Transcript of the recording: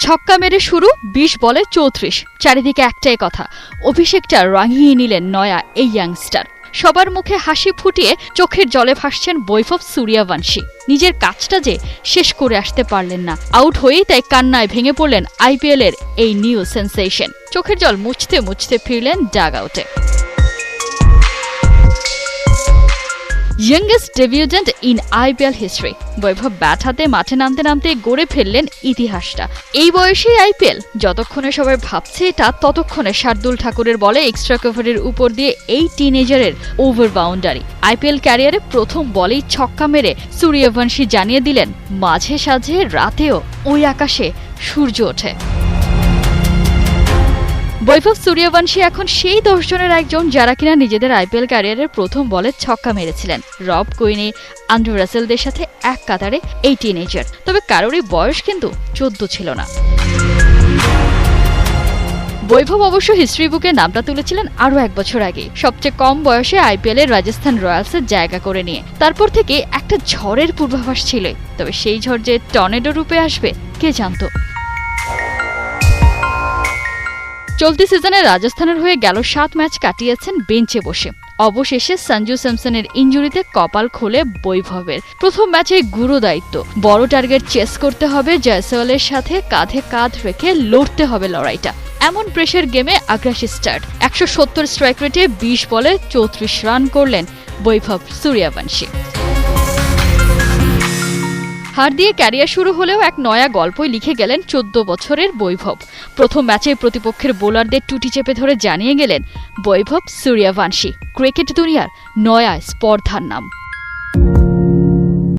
ছক্কা মেরে শুরু, বিশ বলে চৌত্রিশ। চারিদিকে একটাই কথা, অভিষেকটা রাঙিয়ে নিলেন নয়া এই ইয়াংস্টার সবার মুখে হাসি ফুটিয়ে চোখের জলে ভাসছেন বৈভব সূর্যবংশী। নিজের কাজটা যে শেষ করে আসতে পারলেন না আউট হয়েই তাই কান্নায় ভেঙে পড়লেন আইপিএল এর এই নিউ সেন্সেশন চোখের জল মুছতে মুছতে ফিরলেন ডাগ আউটে youngest debutante in IPL history Vaibhav bat হাতে মাঠে নামতে নামতে গড়ে ফেললেন ইতিহাসটা। এই বয়সেই আইপিএল যতক্ষণে সবাই ভাবছে এটা, ততক্ষণে শার্দুল ঠাকুরের বলে এক্সট্রা কভারের উপর দিয়ে এই টিনেজারের ওভার বাউন্ডারি আইপিএল ক্যারিয়ারে প্রথম বলেই ছক্কা মেরে সূর্যবংশী জানিয়ে দিলেন, মাঝে সাঝে রাতেও ওই আকাশে সূর্য ওঠে। বৈভব সূর্যবংশী এখন সেই দশজনের একজন যারা কিনা নিজেদের আইপিএল ক্যারিয়ারের প্রথম বলে ছক্কা মেরেছিলেন। রব কুইনি, আন্ড্রু রাসেলদের সাথে এক কাতারে এই টিনেজার। তবে কারোরই বয়স কিন্তু চোদ্দ ছিল না। বৈভব অবশ্য হিস্ট্রি বুকে নামটা তুলেছিলেন আরও এক বছর আগে। সবচেয়ে কম বয়সে আইপিএল এর রাজস্থান রয়্যালসের জায়গা করে নিয়ে। তারপর থেকে একটা ঝড়ের পূর্বাভাস ছিল। তবে সেই ঝড় যে টর্নেডো রূপে আসবে, কে জানতো? চলতি সিজনে রাজস্থানের হয়ে গেল সাত ম্যাচ কাটিয়েছেন বেঞ্চে বসে। অবশেষে সঞ্জু স্যামসনের ইঞ্জুরিতে কপাল খোলে বৈভবের। প্রথম ম্যাচে গুরু দায়িত্ব। বড় টার্গেট চেস করতে হবে জয়সওয়ালের সাথে, কাঁধে কাঁধ রেখে লড়তে হবে লড়াইটা। এমন প্রেশার গেমে আগ্রাসী স্টার্ট। একশো সত্তর স্ট্রাইক রেটে বিশ বলে চৌত্রিশ রান করলেন বৈভব সূর্যবংশী। হার দিয়ে ক্যারিয়ার শুরু হলেও এক নয়া গল্পই লিখে গেলেন চোদ্দ বছরের বৈভব। প্রথম ম্যাচে প্রতিপক্ষের বোলারদের টুটি চেপে ধরে জানিয়ে গেলেন বৈভব সূর্যবংশী। ক্রিকেট দুনিয়ার নয়া স্পর্ধার নাম।